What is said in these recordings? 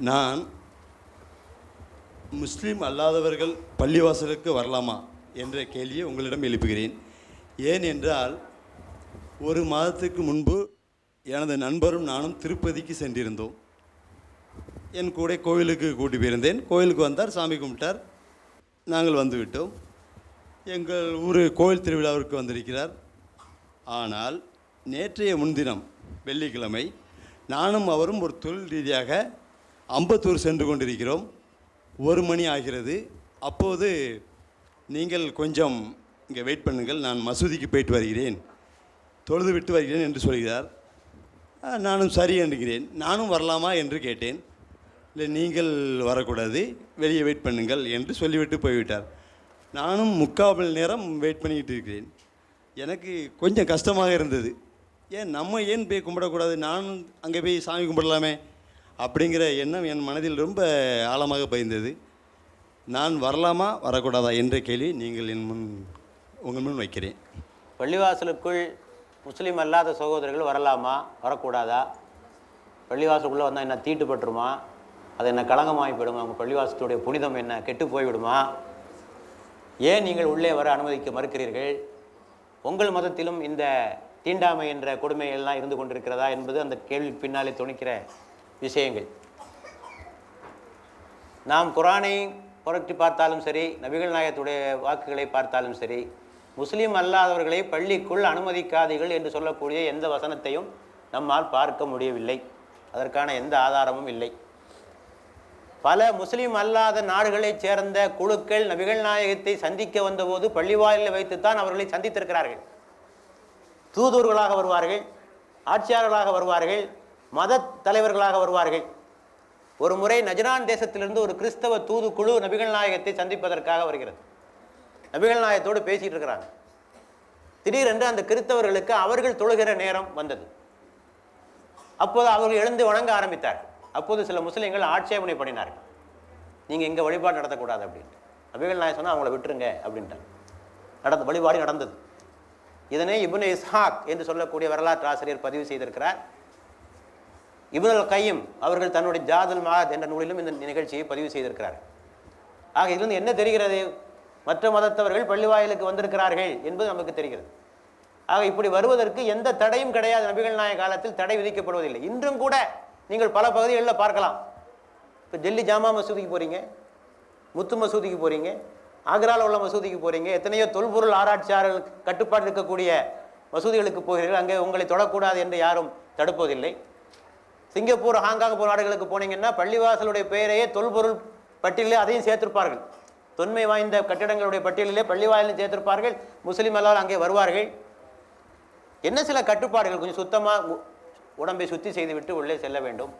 நான் முஸ்லீம் அல்லாதவர்கள் பள்ளிவாசலுக்கு வரலாமா என்ற கேள்வியை உங்களிடம் எழுப்புகிறேன். ஏன் என்றால் ஒரு மாதத்துக்கு முன்பு எனது நண்பரும் நானும் திருப்பதிக்கு சென்றிருந்தோம். என் கூட கோவிலுக்கு கூட்டி போயிருந்தேன். கோவிலுக்கு வந்தார் சாமி கும்பிட்டார். நாங்கள் வந்துவிட்டோம் எங்கள் ஊர் கோவில் திருவிழாவிற்கு வந்திருக்கிறார். ஆனால் நேற்றைய முன்தினம் வெள்ளிக்கிழமை நானும் அவரும் ஒரு தொழில் ரீதியாக அம்பத்தூர் சென்று கொண்டிருக்கிறோம். ஒரு மணி ஆகிறது. அப்போது நீங்கள் கொஞ்சம் இங்கே வெயிட் பண்ணுங்கள். நான் மசூதிக்கு போயிட்டு வருகிறேன். தொழுது விட்டு வருகிறேன் என்று சொல்கிறார். நானும் சரி என்கிறேன். நானும் வரலாமா? என்று கேட்டேன். இல்லை நீங்கள் வரக்கூடாது. வெளியே வெயிட் பண்ணுங்கள் என்று சொல்லிவிட்டு போய்விட்டார். நானும் முக்கால் மணி நேரம் வெயிட் பண்ணிக்கிட்டு இருக்கிறேன். எனக்கு கொஞ்சம் கஷ்டமாக இருந்தது. ஏன் நம்ம ஏன் போய் கும்பிடக்கூடாது? நானும் அங்கே போய் சாமி கும்பிடலாமே? அப்படிங்கிற எண்ணம் என் மனதில் ரொம்ப ஆழமாக பயந்தது நான் வரலாமா வரக்கூடாதா என்ற கேள்வி நீங்கள் என் முன் உங்கள் முன் வைக்கிறேன். பள்ளிவாசலுக்குள் முஸ்லீம் அல்லாத சகோதரர்கள் வரலாமா வரக்கூடாதா? பள்ளிவாசலுக்குள்ளே வந்தால் என்ன தீட்டுப்பட்டுருமா அது என்ன களங்கமாகி போயிடுமா? அவங்க பள்ளிவாசத்துடைய புனிதம் என்ன கெட்டு போய்விடுமா? ஏன் நீங்கள் உள்ளே வர அனுமதிக்க மறுக்கிறீர்கள்? உங்கள் மதத்திலும் இந்த தீண்டாமை என்ற கொடுமை எல்லாம் இருந்து கொண்டிருக்கிறதா என்பது அந்த கேள்வி பின்னாலே துணிக்கிற விஷயங்கள். நாம் குரானை புரட்டி பார்த்தாலும் சரி நபிகள் நாயகத்துடைய வாக்குகளை பார்த்தாலும் சரி முஸ்லீம் அல்லாதவர்களை பள்ளிக்குள் அனுமதிக்காதீர்கள் என்று சொல்லக்கூடிய எந்த வசனத்தையும் நம்மால் பார்க்க முடியவில்லை. அதற்கான எந்த ஆதாரமும் இல்லை. பல முஸ்லீம் அல்லாத நாடுகளைச் சேர்ந்த குழுக்கள் நபிகள் நாயகத்தை சந்திக்க வந்தபோது பள்ளிவாயிலில் வைத்துத்தான் அவர்களை சந்தித்திருக்கிறார்கள். தூதுவர்களாக வருவார்கள் ஆட்சியாளர்களாக வருவார்கள் மத தலைவர்களாக வருவார்கள். ஒரு முறை நஜரான் தேசத்திலிருந்து ஒரு கிறிஸ்தவ தூதுக்குழு நபிகள் நாயகத்தை சந்திப்பதற்காக வருகிறது. நபிகள் நாயகத்தோடு பேசிட்டு இருக்கிறாங்க. திடீரென்று அந்த கிறிஸ்தவர்களுக்கு அவர்கள் தொழுகிற நேரம் வந்தது. அப்போது அவர்கள் எழுந்து வணங்க ஆரம்பித்தார்கள். அப்போது சில முஸ்லீம்கள் ஆட்சேபனை பண்ணினார்கள். நீங்கள் இங்கே வழிபாடு நடத்தக்கூடாது அப்படின்ட்டு. நபிகள் நாயகம் சொன்னால் அவங்கள விட்டுருங்க அப்படின்ட்டாங்க நடந்த வழிபாடு நடந்தது. இதனை இபுன இஸ்ஹாக் என்று சொல்லக்கூடிய வரலாற்று ஆசிரியர் பதிவு செய்திருக்கிறார். இப்னுல் கையும் அவர்கள் தன்னுடைய ஜாதல் மகாத் என்ற நூலிலும் இந்த நிகழ்ச்சியை பதிவு செய்திருக்கிறார் ஆக இதிலிருந்து என்ன தெரிகிறது? மற்ற மதத்தவர்கள் பள்ளிவாயிலுக்கு வந்திருக்கிறார்கள் என்பது நமக்கு தெரிகிறது. ஆக இப்படி வருவதற்கு எந்த தடையும் கிடையாது. நபிகள் நாயக காலத்தில் தடை விதிக்கப்படுவதில்லை. இன்றும் கூட நீங்கள் பல பகுதிகளில் பார்க்கலாம். இப்போ டெல்லி ஜாமா மசூதிக்கு போகிறீங்க முத்து மசூதிக்கு போகிறீங்க ஆக்ராவில் உள்ள மசூதிக்கு போகிறீங்க எத்தனையோ தொல்பொருள் ஆராய்ச்சியாளர்கள் கட்டுப்பாடு இருக்கக்கூடிய மசூதிகளுக்கு போகிறீர்கள். அங்கே உங்களை தொடக்கூடாது என்று யாரும் தடுப்பதில்லை. சிங்கப்பூர் ஹாங்காங் போன்ற நாடுகளுக்கு போனீங்கன்னா பள்ளிவாசலுடைய பெயரையே தொல்பொருள் பட்டியலே அதையும் சேர்த்திருப்பார்கள். தொன்மை வாய்ந்த கட்டிடங்களுடைய பட்டியலிலே பள்ளிவாயிலும் சேர்த்திருப்பார்கள். முஸ்லீம் எல்லாரும் அங்கே வருவார்கள். என்ன சில கட்டுப்பாடுகள்? கொஞ்சம் சுத்தமாக உடம்பை சுத்தி செய்துவிட்டு உள்ளே செல்ல வேண்டும்.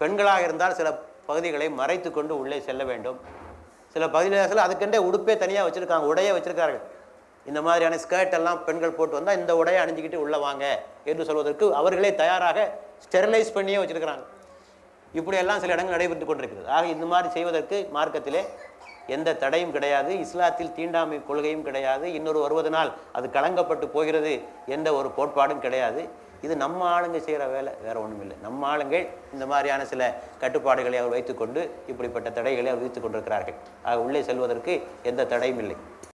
பெண்களாக இருந்தால் சில பகுதிகளை மறைத்து கொண்டு உள்ளே செல்ல வேண்டும். சில பகுதியில் அதுக்கென்றே உடுப்பே தனியாக வச்சுருக்காங்க உடையே வச்சுருக்கார்கள் இந்த மாதிரியான ஸ்கர்ட் எல்லாம் பெண்கள் போட்டு வந்தால் இந்த உடையை அணிஞ்சிக்கிட்டு உள்ளே வாங்க என்று சொல்வதற்கு அவர்களே தயாராக ஸ்டெரிலைஸ் பண்ணியே வச்சுருக்கிறாங்க. இப்படியெல்லாம் சில இடங்கள் நடைபெற்று கொண்டிருக்கிறது. ஆக இந்த மாதிரி செய்வதற்கு மார்க்கத்திலே எந்த தடையும் கிடையாது. இஸ்லாத்தில் தீண்டாமை கொள்கையும் கிடையாது. இன்னொரு வருவதனால் அது கலங்கப்பட்டு போகிறது என்ற ஒரு கோட்பாடும் கிடையாது. இது நம்ம ஆளுங்க செய்கிற வேலை வேற ஒன்றும் இல்லை. நம்ம ஆளுங்கள் இந்த மாதிரியான சில கட்டுப்பாடுகளை அவர் வைத்துக்கொண்டு இப்படிப்பட்ட தடைகளை அவர் விதித்துக் கொண்டிருக்கிறார்கள். ஆக உள்ளே செல்வதற்கு எந்த தடையும் இல்லை.